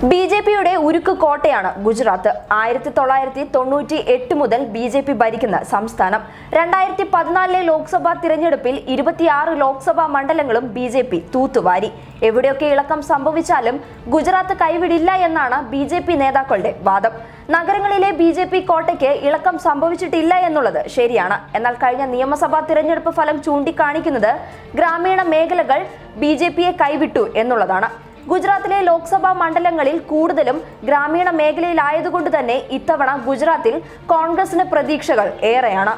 B J പിയുടെ ഉരുക്ക് കോട്ടയാണ് ഗുജറാത്ത്. ആയിരത്തി തൊള്ളായിരത്തി തൊണ്ണൂറ്റി എട്ട് മുതൽ ബി ജെ പി ഭരിക്കുന്ന സംസ്ഥാനം. രണ്ടായിരത്തി പതിനാലിലെ ലോക്സഭാ തിരഞ്ഞെടുപ്പിൽ ഇരുപത്തിയാറ് ലോക്സഭാ മണ്ഡലങ്ങളും ബി ജെ പി തൂത്തുവാരി. എവിടെയൊക്കെ ഇളക്കം സംഭവിച്ചാലും ഗുജറാത്ത് കൈവിടില്ല എന്നാണ് ബി ജെ പി നേതാക്കളുടെ വാദം. നഗരങ്ങളിലെ ബി ജെ പി കോട്ടയ്ക്ക് ഇളക്കം സംഭവിച്ചിട്ടില്ല എന്നുള്ളത് ശരിയാണ്. എന്നാൽ കഴിഞ്ഞ നിയമസഭാ തിരഞ്ഞെടുപ്പ് ഫലം ചൂണ്ടിക്കാണിക്കുന്നത് ഗ്രാമീണ മേഖലകൾ ബി ജെ പിയെ കൈവിട്ടു എന്നുള്ളതാണ്. ഗുജറാത്തിലെ ലോക്സഭാ മണ്ഡലങ്ങളിൽ കൂടുതലും ഗ്രാമീണ മേഖലയിലായതുകൊണ്ട് തന്നെ ഇത്തവണ ഗുജറാത്തിൽ കോൺഗ്രസിന് പ്രതീക്ഷകൾ ഏറെയാണ്.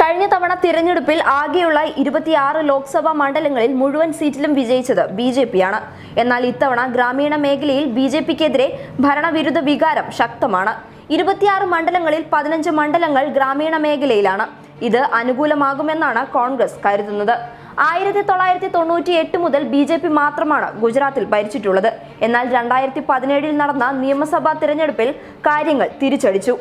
കഴിഞ്ഞ തവണ തിരഞ്ഞെടുപ്പിൽ ആകെയുള്ള ഇരുപത്തിയാറ് ലോക്സഭാ മണ്ഡലങ്ങളിൽ മുഴുവൻ സീറ്റിലും വിജയിച്ചത് ബി ജെ പിയാണ്. എന്നാൽ ഇത്തവണ ഗ്രാമീണ മേഖലയിൽ ബി ജെ പിക്കെതിരെ ഭരണവിരുദ്ധ വികാരം ശക്തമാണ്. ഇരുപത്തിയാറ് മണ്ഡലങ്ങളിൽ പതിനഞ്ച് മണ്ഡലങ്ങൾ ഗ്രാമീണ മേഖലയിലാണ്. ഇത് അനുകൂലമാകുമെന്നാണ് കോൺഗ്രസ് കരുതുന്നത്. ആയിരത്തി തൊള്ളായിരത്തി തൊണ്ണൂറ്റി എട്ട് മുതൽ ബി ജെ പി മാത്രമാണ് ഗുജറാത്തിൽ ഭരിച്ചിട്ടുള്ളത്. എന്നാൽ രണ്ടായിരത്തി പതിനേഴിൽ നടന്ന നിയമസഭാ തിരഞ്ഞെടുപ്പിൽ കാര്യങ്ങൾ തിരിച്ചടിച്ചു.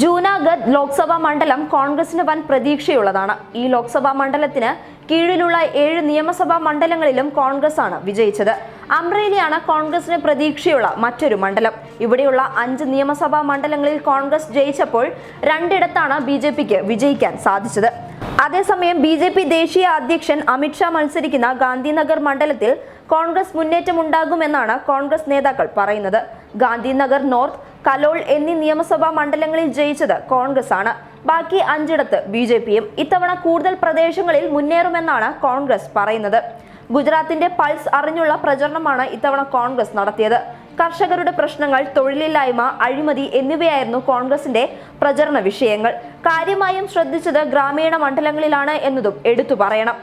ജൂനാഗഡ് ലോക്സഭാ മണ്ഡലം കോൺഗ്രസിന് വൻ പ്രതീക്ഷയുള്ളതാണ്. ഈ ലോക്സഭാ മണ്ഡലത്തിന് കീഴിലുള്ള ഏഴ് നിയമസഭാ മണ്ഡലങ്ങളിലും കോൺഗ്രസ് ആണ് വിജയിച്ചത്. അമ്രേലിയാണ് കോൺഗ്രസിന് പ്രതീക്ഷയുള്ള മറ്റൊരു മണ്ഡലം. ഇവിടെയുള്ള അഞ്ച് നിയമസഭാ മണ്ഡലങ്ങളിൽ കോൺഗ്രസ് ജയിച്ചപ്പോൾ രണ്ടിടത്താണ് ബി വിജയിക്കാൻ സാധിച്ചത്. അതേസമയം ബി ജെ പി ദേശീയ അധ്യക്ഷൻ അമിത്ഷാ മത്സരിക്കുന്ന ഗാന്ധിനഗർ മണ്ഡലത്തിൽ കോൺഗ്രസ് മുന്നേറ്റമുണ്ടാകുമെന്നാണ് കോൺഗ്രസ് നേതാക്കൾ പറയുന്നത്. ഗാന്ധിനഗർ നോർത്ത് കലോൾ എന്നീ നിയമസഭാ മണ്ഡലങ്ങളിൽ ജയിച്ചത് കോൺഗ്രസ് ആണ്. ബാക്കി അഞ്ചിടത്ത് ബി ജെ പിയും ഇത്തവണ കൂടുതൽ പ്രദേശങ്ങളിൽ മുന്നേറുമെന്നാണ് കോൺഗ്രസ് പറയുന്നത്. ഗുജറാത്തിന്റെ പൾസ് അറിഞ്ഞുള്ള പ്രചരണമാണ് ഇത്തവണ കോൺഗ്രസ് നടത്തിയത്. കർഷകരുടെ പ്രശ്നങ്ങൾ തൊഴിലില്ലായ്മ അഴിമതി എന്നിവയായിരുന്നു കോൺഗ്രസിന്റെ പ്രചരണ വിഷയങ്ങൾ. കാര്യമായും ശ്രദ്ധിച്ചത് ഗ്രാമീണ മണ്ഡലങ്ങളിലാണ് എന്നതും എടുത്തു പറയണം.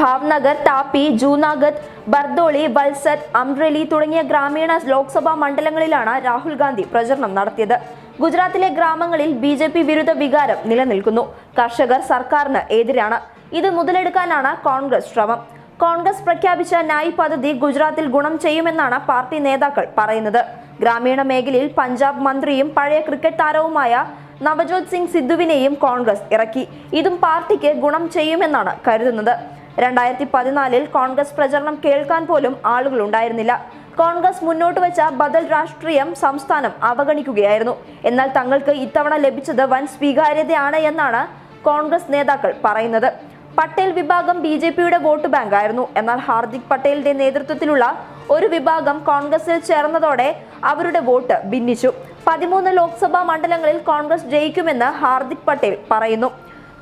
ഭാവ്നഗർ താപ്പി ജൂനാഗഡ് ബർദോളി വത്സത് അംറേലി തുടങ്ങിയ ഗ്രാമീണ ലോക്സഭാ മണ്ഡലങ്ങളിലാണ് രാഹുൽ ഗാന്ധി പ്രചരണം നടത്തിയത്. ഗുജറാത്തിലെ ഗ്രാമങ്ങളിൽ ബി ജെ പി വിരുദ്ധ വികാരം നിലനിൽക്കുന്നു. കർഷകർ സർക്കാരിന് എതിരാണ്. ഇത് മുതലെടുക്കാനാണ് കോൺഗ്രസ് ശ്രമം. കോൺഗ്രസ് പ്രഖ്യാപിച്ച നായ് പദ്ധതി ഗുജറാത്തിൽ ഗുണം ചെയ്യുമെന്നാണ് പാർട്ടി നേതാക്കൾ പറയുന്നത്. ഗ്രാമീണ മേഖലയിൽ പഞ്ചാബ് മന്ത്രിയും പഴയ ക്രിക്കറ്റ് താരവുമായ നവജോത് സിംഗ് സിദ്ധുവിനെയും കോൺഗ്രസ് ഇറക്കി. ഇതും പാർട്ടിക്ക് ഗുണം ചെയ്യുമെന്നാണ് കരുതുന്നത്. രണ്ടായിരത്തി പതിനാലിൽ കോൺഗ്രസ് പ്രചരണം കേൾക്കാൻ പോലും ആളുകൾ ഉണ്ടായിരുന്നില്ല കോൺഗ്രസ് മുന്നോട്ട് വെച്ച ബദൽ രാഷ്ട്രീയം സംസ്ഥാനം അവഗണിക്കുകയായിരുന്നു. എന്നാൽ തങ്ങൾക്ക് ഇത്തവണ ലഭിച്ചത് വൻ സ്വീകാര്യതയാണ് എന്നാണ് കോൺഗ്രസ് നേതാക്കൾ പറയുന്നത്. പട്ടേൽ വിഭാഗം ബി ജെ പിയുടെ വോട്ട് ബാങ്ക് ആയിരുന്നു എന്നാൽ ഹാർദിക് പട്ടേലിന്റെ നേതൃത്വത്തിലുള്ള ഒരു വിഭാഗം കോൺഗ്രസിൽ ചേർന്നതോടെ അവരുടെ വോട്ട് ഭിന്നിച്ചു. പതിമൂന്ന് ലോക്സഭാ മണ്ഡലങ്ങളിൽ കോൺഗ്രസ് ജയിക്കുമെന്ന് ഹാർദിക് പട്ടേൽ പറയുന്നു.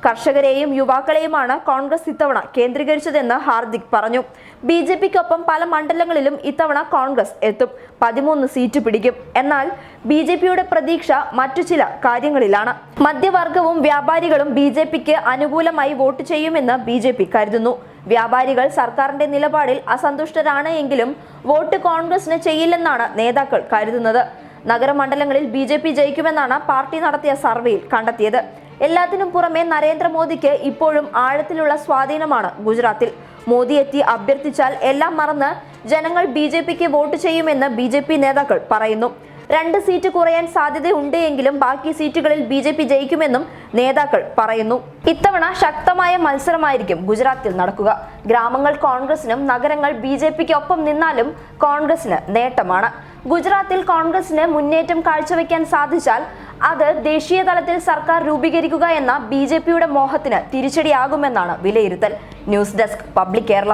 കർഷകരെയും യുവാക്കളെയുമാണ് കോൺഗ്രസ് ഇത്തവണ കേന്ദ്രീകരിച്ചതെന്ന് ഹാർദിക് പറഞ്ഞു. ബി ജെ പിക്കൊപ്പം പല മണ്ഡലങ്ങളിലും ഇത്തവണ കോൺഗ്രസ് എത്തും. പതിമൂന്ന് സീറ്റ് പിടിക്കും. എന്നാൽ ബി ജെ പിയുടെ പ്രതീക്ഷ മറ്റു ചില കാര്യങ്ങളിലാണ്. മധ്യവർഗവും വ്യാപാരികളും ബി ജെ പിക്ക് അനുകൂലമായി വോട്ട് ചെയ്യുമെന്ന് ബി ജെ പി കരുതുന്നു. വ്യാപാരികൾ സർക്കാരിന്റെ നിലപാടിൽ അസന്തുഷ്ടരാണ് എങ്കിലും വോട്ട് കോൺഗ്രസിന് ചെയ്യില്ലെന്നാണ് നേതാക്കൾ കരുതുന്നത്. നഗരമണ്ഡലങ്ങളിൽ ബി ജെ പി ജയിക്കുമെന്നാണ് പാർട്ടി നടത്തിയ സർവേയിൽ കണ്ടെത്തിയത്. എല്ലാത്തിനും പുറമെ നരേന്ദ്രമോദിക്ക് ഇപ്പോഴും ആഴത്തിലുള്ള സ്വാധീനമാണ് ഗുജറാത്തിൽ. മോദി എത്തി അഭ്യർത്ഥിച്ചാൽ എല്ലാം മറന്ന് ജനങ്ങൾ ബി ജെ പിക്ക് വോട്ട് ചെയ്യുമെന്ന് ബി ജെ പി നേതാക്കൾ പറയുന്നു. രണ്ട് സീറ്റ് കുറയാൻ സാധ്യതയുണ്ട് എങ്കിലും ബാക്കി സീറ്റുകളിൽ ബി ജെ പി ജയിക്കുമെന്നും നേതാക്കൾ പറയുന്നു. ഇത്തവണ ശക്തമായ മത്സരമായിരിക്കും ഗുജറാത്തിൽ നടക്കുക. ഗ്രാമങ്ങൾ കോൺഗ്രസിനും നഗരങ്ങൾ ബി ജെ പിക്ക് ഒപ്പം നിന്നാലും കോൺഗ്രസിന് നേട്ടമാണ്. ഗുജറാത്തിൽ കോൺഗ്രസിന് മുന്നേറ്റം കാഴ്ചവെക്കാൻ സാധിച്ചാൽ അത് ദേശീയ തലത്തിൽ സർക്കാർ രൂപീകരിക്കുക എന്ന ബി ജെ പിയുടെ മോഹത്തിന് തിരിച്ചടിയാകുമെന്നാണ് വിലയിരുത്തൽ ന്യൂസ് ഡെസ്ക് പബ്ലിക് കേരള.